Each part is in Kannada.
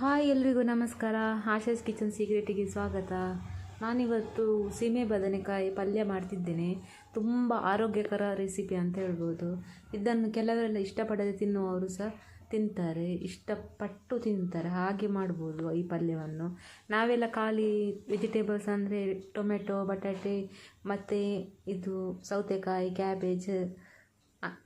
ಹಾಯ್ ಎಲ್ರಿಗೂ ನಮಸ್ಕಾರ. ಆಶಾಸ್ ಕಿಚನ್ ಸೀಕ್ರೆಟಿಗೆ ಸ್ವಾಗತ. ನಾನಿವತ್ತು ಸೀಮೆ ಬದನೆಕಾಯಿ ಪಲ್ಯ ಮಾಡ್ತಿದ್ದೇನೆ. ತುಂಬ ಆರೋಗ್ಯಕರ ರೆಸಿಪಿ ಅಂತ ಹೇಳ್ಬೋದು. ಇದನ್ನು ಕೆಲವರೆಲ್ಲ ಇಷ್ಟಪಡದೆ ತಿನ್ನುವವರು ಸಹ ತಿಂತಾರೆ. ಇಷ್ಟಪಟ್ಟು ತಿಂತಾರೆ. ಹಾಗೆ ಮಾಡ್ಬೋದು ಈ ಪಲ್ಯವನ್ನು. ನಾವೆಲ್ಲ ಖಾಲಿ ವೆಜಿಟೇಬಲ್ಸ್ ಅಂದರೆ ಟೊಮೆಟೊ, ಬಟಾಟೆ, ಮತ್ತು ಇದು ಸೌತೆಕಾಯಿ ಕ್ಯಾಬೇಜ್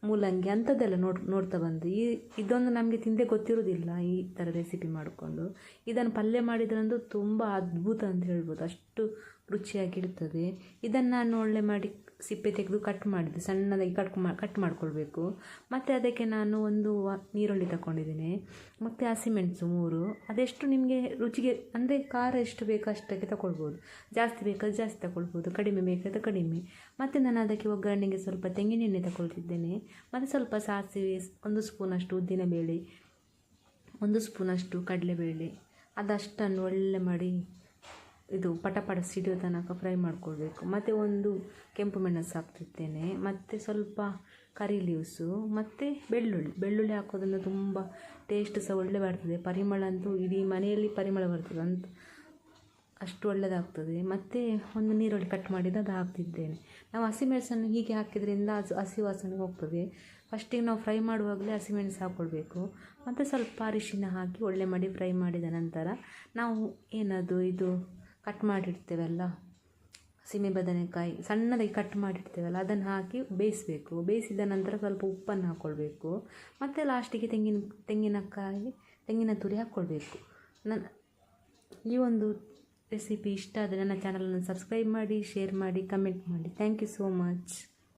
ಮೂಲಂಗಿ ಅಂಥದ್ದೆಲ್ಲ ನೋಡ್, ನೋಡ್ತಾ ಬಂದು, ಈ, ಇದೊಂದು ನಮಗೆ ತಿಂದೇ ಗೊತ್ತಿರೋದಿಲ್ಲ ಈ ಥರ ರೆಸಿಪಿ ಮಾಡಿಕೊಂಡು. ಇದನ್ನು ಪಲ್ಯ ಮಾಡಿದ್ರಂದು ತುಂಬ ಅದ್ಭುತ ಅಂತ ಹೇಳ್ಬೋದು. ಅಷ್ಟು ರುಚಿಯಾಗಿರ್ತದೆ. ಇದನ್ನು ನಾನು ಒಳ್ಳೆ ಮಾಡಿ ಸಿಪ್ಪೆ ತೆಗೆದು ಕಟ್ ಮಾಡಿದೆ. ಸಣ್ಣದಾಗಿ ಕಟ್ ಮಾ ಕಟ್ ಮಾಡ್ಕೊಳ್ಬೇಕು. ಮತ್ತು ಅದಕ್ಕೆ ನಾನು ಒಂದು ನೀರುಳ್ಳಿ ತಗೊಂಡಿದ್ದೀನಿ ಮತ್ತು ಹಸಿಮೆಣಸು ಮೂರು. ಅದೆಷ್ಟು ನಿಮಗೆ ರುಚಿಗೆ, ಅಂದರೆ ಖಾರ ಎಷ್ಟು ಬೇಕೋ ಅಷ್ಟಕ್ಕೆ ತಗೊಳ್ಬೋದು ಜಾಸ್ತಿ ಬೇಕಾದ್ರೆ ಜಾಸ್ತಿ ತಗೊಳ್ಬೋದು ಕಡಿಮೆ ಬೇಕಾದ್ರೆ ಕಡಿಮೆ. ಮತ್ತು ನಾನು ಅದಕ್ಕೆ ಒಗ್ಗರಣೆಗೆ ಸ್ವಲ್ಪ ತೆಂಗಿನೆಣ್ಣೆ ತಗೊಳ್ತಿದ್ದೇನೆ ಮತ್ತು ಸ್ವಲ್ಪ ಸಾಸಿವೆ, ಒಂದು ಸ್ಪೂನಷ್ಟು ಉದ್ದಿನಬೇಳೆ, ಒಂದು ಸ್ಪೂನಷ್ಟು ಕಡಲೆಬೇಳೆ. ಅದಷ್ಟನ್ನು ಒಳ್ಳೆ ಮಾಡಿ ಇದು ಪಟಪಟ ಸಿಡಿಯೋ ತನಕ ಫ್ರೈ ಮಾಡ್ಕೊಳ್ಬೇಕು. ಮತ್ತು ಒಂದು ಕೆಂಪು ಮೆಣಸು ಹಾಕ್ತಿರ್ತೇನೆ. ಮತ್ತು ಸ್ವಲ್ಪ ಕರಿ ಲೀವ್ಸು ಮತ್ತು ಬೆಳ್ಳುಳ್ಳಿ. ಬೆಳ್ಳುಳ್ಳಿ ಹಾಕೋದ್ರಿಂದ ತುಂಬ ಟೇಸ್ಟ್ ಸಹ ಒಳ್ಳೆ ಬರ್ತದೆ. ಪರಿಮಳ ಅಂತೂ ಇಡೀ ಮನೆಯಲ್ಲಿ ಪರಿಮಳ ಬರ್ತದೆ ಅಂತ ಅಷ್ಟು ಒಳ್ಳೆಯದಾಗ್ತದೆ ಮತ್ತು ಒಂದು ನೀರುಳ್ಳಿ ಕಟ್ ಮಾಡಿದ ಅದು ಹಾಕ್ತಿದ್ದೇನೆ ನಾವು ಹಸಿಮೆಣಸನ್ನು ಹೀಗೆ ಹಾಕಿದ್ರಿಂದ ಅದು ಹಸಿ ವಾಸನೆ ಹೋಗ್ತದೆ. ಫಸ್ಟಿಗೆ ನಾವು ಫ್ರೈ ಮಾಡುವಾಗಲೇ ಹಸಿಮೆಣಸು ಹಾಕ್ಕೊಳ್ಬೇಕು ಮತ್ತು ಸ್ವಲ್ಪ ಅರಿಶಿನ ಹಾಕಿ ಒಳ್ಳೆ ಮಾಡಿ ಫ್ರೈ ಮಾಡಿದ ನಂತರ ನಾವು ಏನದು, ಇದು ಕಟ್ ಮಾಡಿಡ್ತೇವಲ್ಲ? ಸೀಮೆ ಬದನೆಕಾಯಿ. ಸಣ್ಣದಾಗಿ ಕಟ್ ಮಾಡಿಡ್ತೇವಲ್ಲ? ಅದನ್ನು ಹಾಕಿ ಬೇಯಿಸಬೇಕು. ಬೇಯಿಸಿದ ನಂತರ ಸ್ವಲ್ಪ ಉಪ್ಪನ್ನು ಹಾಕ್ಕೊಳ್ಬೇಕು ಮತ್ತು ಲಾಸ್ಟಿಗೆ ತೆಂಗಿನ, ತೆಂಗಿನಕಾಯಿ, ತೆಂಗಿನ ತುರಿ ಹಾಕ್ಕೊಳ್ಬೇಕು ನನ್ನ ಈ ಒಂದು ರೆಸಿಪಿ ಇಷ್ಟ ಆದರೆ ನನ್ನ ಚಾನಲನ್ನು ಸಬ್ಸ್ಕ್ರೈಬ್ ಮಾಡಿ, ಶೇರ್ ಮಾಡಿ, ಕಮೆಂಟ್ ಮಾಡಿ. Thank you so much.